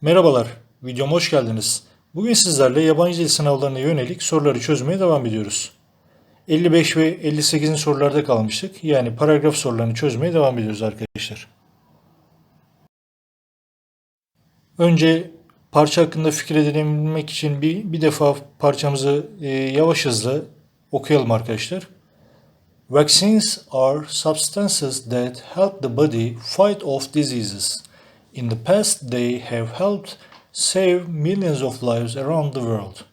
Merhabalar, videoma hoş geldiniz. Bugün sizlerle yabancı dil sınavlarına yönelik soruları çözmeye devam ediyoruz. 55 ve 58'in sorularda kalmıştık. Yani paragraf sorularını çözmeye devam ediyoruz arkadaşlar. Önce parça hakkında fikir edinebilmek için bir, bir defa parçamızı e, yavaş hızlı okuyalım arkadaşlar. Vaccines are substances that help the body fight off diseases. In the past, they have helped save millions of lives around the world.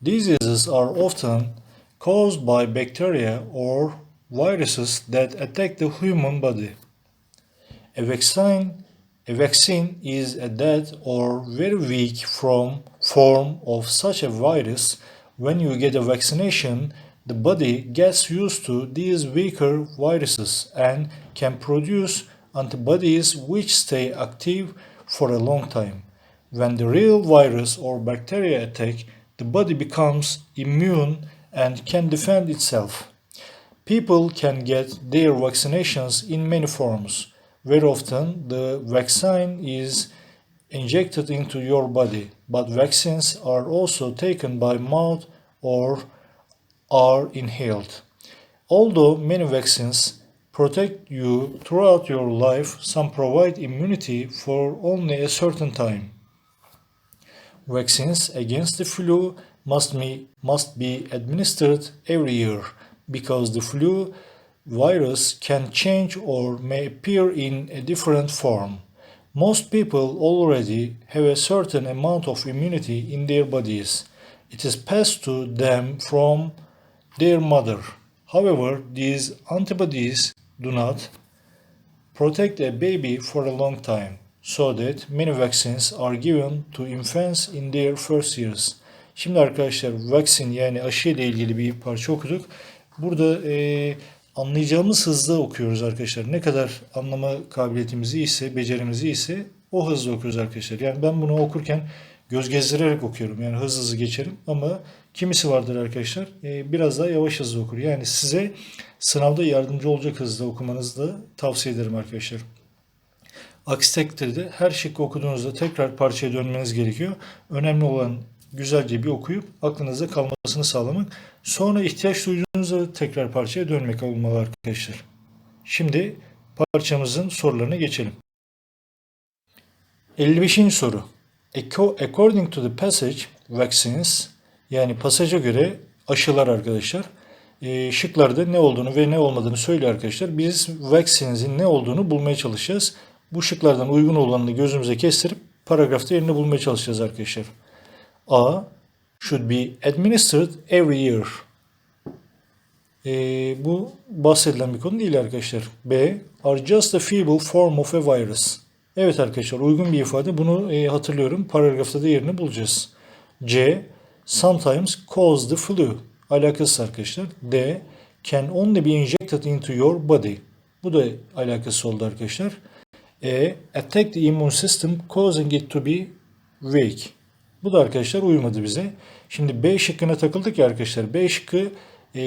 Diseases are often caused by bacteria or viruses that attack the human body. A vaccine, a vaccine is a dead or very weak from, form of such a virus. When you get a vaccination, the body gets used to these weaker viruses and can produce antibodies which stay active for a long time. When the real virus or bacteria attack, the body becomes immune and can defend itself. People can get their vaccinations in many forms. Very often, the vaccine is injected into your body, but vaccines are also taken by mouth or are inhaled. Although many vaccines protect you throughout your life, some provide immunity for only a certain time. Vaccines against the flu must be, must be administered every year because the flu virus can change or may appear in a different form. Most people already have a certain amount of immunity in their bodies. It is passed to them from their mother. However, these antibodies do not protect a baby for a long time, so that many vaccines are given to infants in their first years. Şimdi arkadaşlar vaccine yani aşı ile ilgili bir parça okuduk. Burada e, anlayacağımız hızda okuyoruz arkadaşlar. Ne kadar anlama kabiliyetimiz iyiyse, becerimiz iyiyse o hızla okuyoruz arkadaşlar. Yani ben bunu okurken göz gezdirerek okuyorum. Yani hızlı hızlı geçerim ama kimisi vardır arkadaşlar e, biraz daha yavaş hızlı okur. Yani size sınavda yardımcı olacak hızda okumanızı da tavsiye ederim arkadaşlar. Aksi takdirde her şıkkı okuduğunuzda tekrar parçaya dönmeniz gerekiyor. Önemli olan güzelce bir okuyup aklınızda kalmasını sağlamak. Sonra ihtiyaç duyduğunuzda tekrar parçaya dönmek olmalı arkadaşlar. Şimdi parçamızın sorularına geçelim. 55. soru. According to the passage, vaccines yani pasaja göre aşılar arkadaşlar. E, şıklarda ne olduğunu ve ne olmadığını söylüyor arkadaşlar. Biz vaccines'in ne olduğunu bulmaya çalışacağız. Bu şıklardan uygun olanını gözümüze kestirip paragrafta yerini bulmaya çalışacağız arkadaşlar. A. Should be administered every year. E, bu bahsedilen bir konu değil arkadaşlar. B. Are just a feeble form of a virus. Evet arkadaşlar uygun bir ifade. Bunu e, hatırlıyorum. Paragrafta da yerini bulacağız. C. Sometimes cause the flu. Alakası arkadaşlar. D. Can only be injected into your body. Bu da alakası oldu arkadaşlar. E. Attack the immune system causing it to be weak. Bu da arkadaşlar uymadı bize. Şimdi B şıkkına takıldık ya arkadaşlar. B şıkkı e,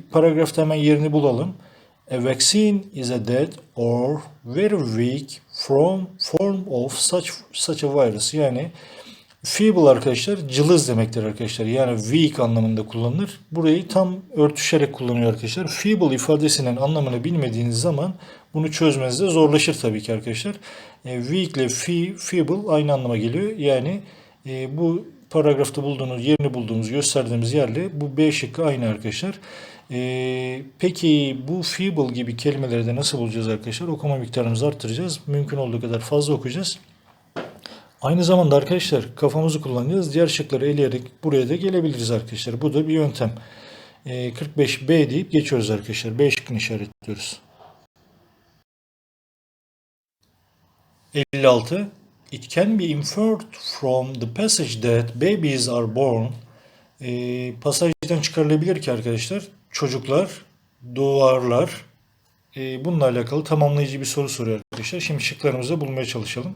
paragrafta hemen yerini bulalım. A vaccine is a dead or very weak from form of such such a virus. Yani feeble arkadaşlar cılız demektir arkadaşlar. Yani weak anlamında kullanılır. Burayı tam örtüşerek kullanıyor arkadaşlar. Feeble ifadesinin anlamını bilmediğiniz zaman bunu çözmenizde zorlaşır tabii ki arkadaşlar. E, weak ile fe, feeble aynı anlama geliyor. Yani e, bu paragrafta bulduğunuz, yerini bulduğumuz, gösterdiğimiz yerle bu B şıkkı aynı arkadaşlar. Ee, peki bu feeble gibi kelimeleri de nasıl bulacağız arkadaşlar? Okuma miktarımızı arttıracağız. Mümkün olduğu kadar fazla okuyacağız. Aynı zamanda arkadaşlar kafamızı kullanacağız. Diğer şıkları eleyerek buraya da gelebiliriz arkadaşlar. Bu da bir yöntem. Ee, 45B deyip geçiyoruz arkadaşlar. B şıkkını işaretliyoruz. 56. It can be inferred from the passage that babies are born. Ee, pasajdan çıkarılabilir ki arkadaşlar çocuklar doğarlar. Ee, bununla alakalı tamamlayıcı bir soru soruyor arkadaşlar. Şimdi şıklarımızı bulmaya çalışalım.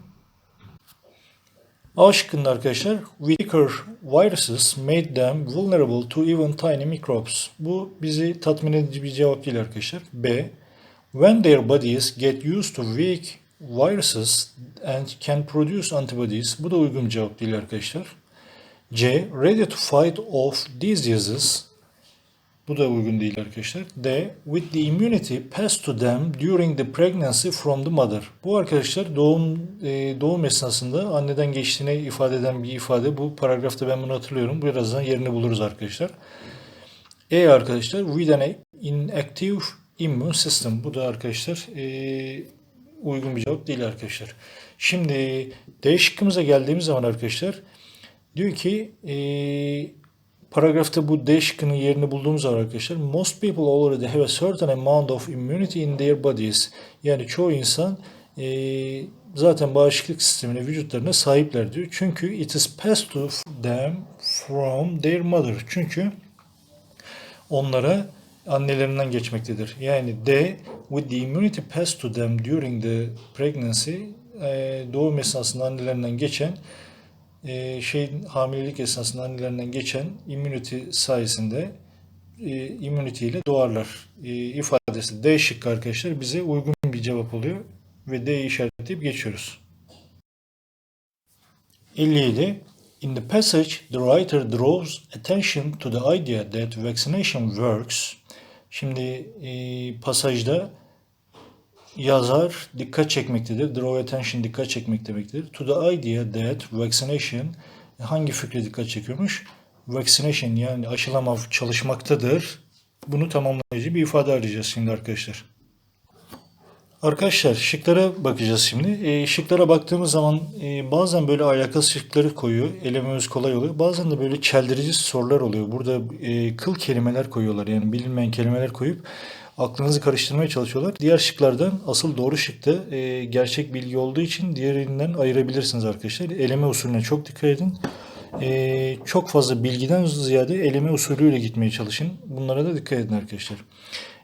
A şıkkında arkadaşlar weaker viruses made them vulnerable to even tiny microbes. Bu bizi tatmin edici bir cevap değil arkadaşlar. B. When their bodies get used to weak viruses and can produce antibodies. Bu da uygun cevap değil arkadaşlar. C. Ready to fight off diseases. Bu da uygun değil arkadaşlar. D. With the immunity passed to them during the pregnancy from the mother. Bu arkadaşlar doğum e, doğum esnasında anneden geçtiğine ifade eden bir ifade. Bu paragrafta ben bunu hatırlıyorum. Birazdan yerini buluruz arkadaşlar. E arkadaşlar with an inactive immune system. Bu da arkadaşlar e, uygun bir cevap değil arkadaşlar. Şimdi D şıkkımıza geldiğimiz zaman arkadaşlar diyor ki e, paragrafta bu D şıkkının yerini bulduğumuz arkadaşlar most people already have a certain amount of immunity in their bodies. Yani çoğu insan e, zaten bağışıklık sistemine vücutlarına sahipler diyor. Çünkü it is passed to them from their mother. Çünkü onlara annelerinden geçmektedir. Yani D with the immunity passed to them during the pregnancy e, doğum esnasında annelerinden geçen e, şeyin hamilelik esnasında annelerinden geçen immunity sayesinde e, immunity ile doğarlar e, ifadesi D şıkkı arkadaşlar bize uygun bir cevap oluyor ve D'yi işaretleyip geçiyoruz. 57. In the passage, the writer draws attention to the idea that vaccination works. Şimdi e, pasajda yazar dikkat çekmektedir. Draw attention dikkat çekmek demektir. To the idea that vaccination hangi fikre dikkat çekiyormuş? Vaccination yani aşılama çalışmaktadır. Bunu tamamlayıcı bir ifade arayacağız şimdi arkadaşlar. Arkadaşlar şıklara bakacağız şimdi. E, şıklara baktığımız zaman e, bazen böyle alakasız şıkları koyuyor. Elememiz kolay oluyor. Bazen de böyle çeldirici sorular oluyor. Burada e, kıl kelimeler koyuyorlar. Yani bilinmeyen kelimeler koyup aklınızı karıştırmaya çalışıyorlar. Diğer şıklardan asıl doğru şıkta e, gerçek bilgi olduğu için diğerinden ayırabilirsiniz arkadaşlar. Eleme usulüne çok dikkat edin. E, çok fazla bilgiden ziyade eleme usulüyle gitmeye çalışın. Bunlara da dikkat edin arkadaşlar.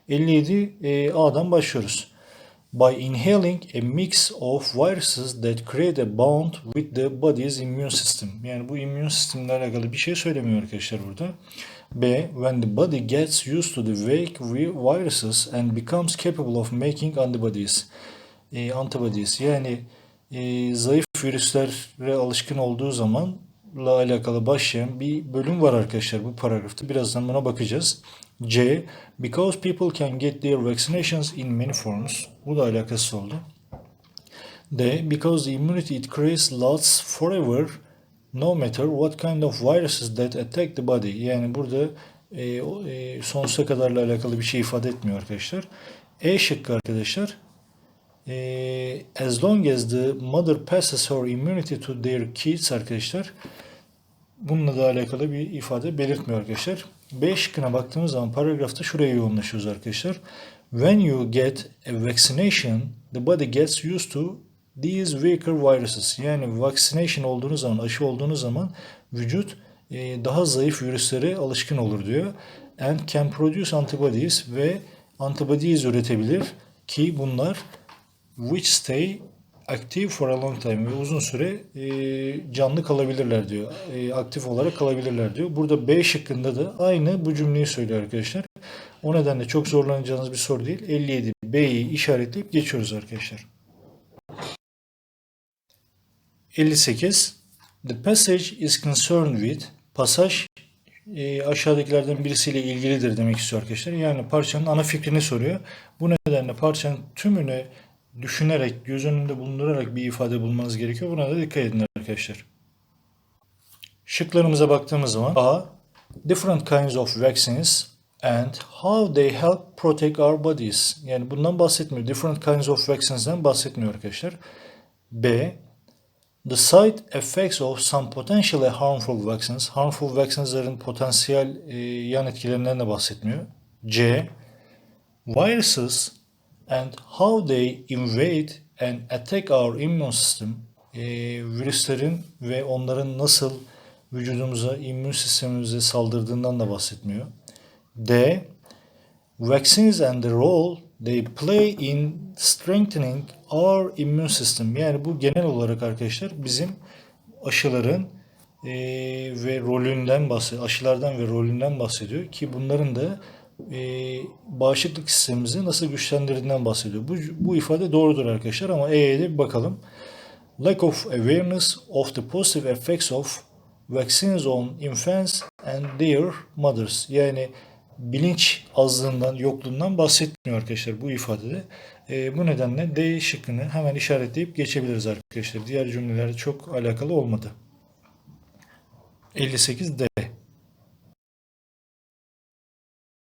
57 e, A'dan başlıyoruz. By inhaling a mix of viruses that create a bond with the body's immune system. Yani bu immün sistemle alakalı bir şey söylemiyor arkadaşlar burada. B. When the body gets used to the fake viruses and becomes capable of making antibodies. E, antibodies yani e, zayıf virüslere alışkın olduğu zamanla alakalı başlayan bir bölüm var arkadaşlar bu paragrafta. Birazdan buna bakacağız. C. Because people can get their vaccinations in many forms. Bu da alakası oldu. D. Because the immunity it creates lasts forever no matter what kind of viruses that attack the body. Yani burada e, e, sonsuza kadarla alakalı bir şey ifade etmiyor arkadaşlar. E şıkkı arkadaşlar. E, as long as the mother passes her immunity to their kids arkadaşlar. Bununla da alakalı bir ifade belirtmiyor arkadaşlar. B şıkkına baktığımız zaman paragrafta şuraya yoğunlaşıyoruz arkadaşlar. When you get a vaccination, the body gets used to these weaker viruses. Yani vaccination olduğunuz zaman, aşı olduğunuz zaman vücut e, daha zayıf virüslere alışkın olur diyor. And can produce antibodies ve antibodies üretebilir ki bunlar which stay active for a long time ve uzun süre e, canlı kalabilirler diyor. E, aktif olarak kalabilirler diyor. Burada B şıkkında da aynı bu cümleyi söylüyor arkadaşlar. O nedenle çok zorlanacağınız bir soru değil. 57 B'yi işaretleyip geçiyoruz arkadaşlar. 58 The passage is concerned with pasaj e, aşağıdakilerden birisiyle ilgilidir demek istiyor arkadaşlar. Yani parçanın ana fikrini soruyor. Bu nedenle parçanın tümüne düşünerek, göz önünde bulundurarak bir ifade bulmanız gerekiyor. Buna da dikkat edin arkadaşlar. Şıklarımıza baktığımız zaman A. Different kinds of vaccines and how they help protect our bodies. Yani bundan bahsetmiyor. Different kinds of vaccines'den bahsetmiyor arkadaşlar. B. The side effects of some potentially harmful vaccines. Harmful vaccines'ların potansiyel e, yan etkilerinden de bahsetmiyor. C. Viruses and how they invade and attack our immune system. E, virüslerin ve onların nasıl vücudumuza, immün sistemimize saldırdığından da bahsetmiyor. D. Vaccines and the role they play in strengthening our immune system. Yani bu genel olarak arkadaşlar bizim aşıların e, ve rolünden bahsediyor. Aşılardan ve rolünden bahsediyor ki bunların da e, bağışıklık sistemimizi nasıl güçlendirdiğinden bahsediyor. Bu, bu ifade doğrudur arkadaşlar ama E'ye de bir bakalım. Lack of awareness of the positive effects of vaccines on infants and their mothers. Yani bilinç azlığından, yokluğundan bahsetmiyor arkadaşlar bu ifadede. E, bu nedenle D şıkkını hemen işaretleyip geçebiliriz arkadaşlar. Diğer cümleler çok alakalı olmadı. 58 D.